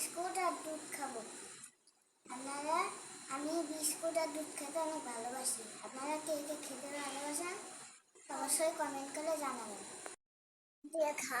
Biscuit আর দুধ খাব। আপনারা, আমি বিস্কুট আর দুধ খেতে অনেক ভালোবাসি। আপনারা কে কে খেতে ভালোবাসেন, অবশ্যই কমেন্ট করে জানাবেন। দেখা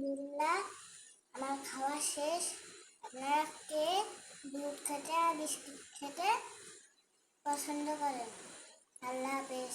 আলহামদুলিল্লাহ, আমার খাওয়া শেষ। আপনারা কে দুধ খেতে আর বিস্কুট খেতে পছন্দ করেন? আল্লাহ হাফেজ?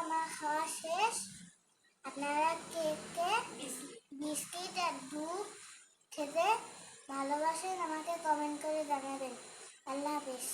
আমার খাওয়া শেষ। আপনারা কে কে বিস্কিট আর দুধ খেতে ভালোবাসেন আমাকে কমেন্ট করে জানাবেন। আল্লাহ হাফিজ।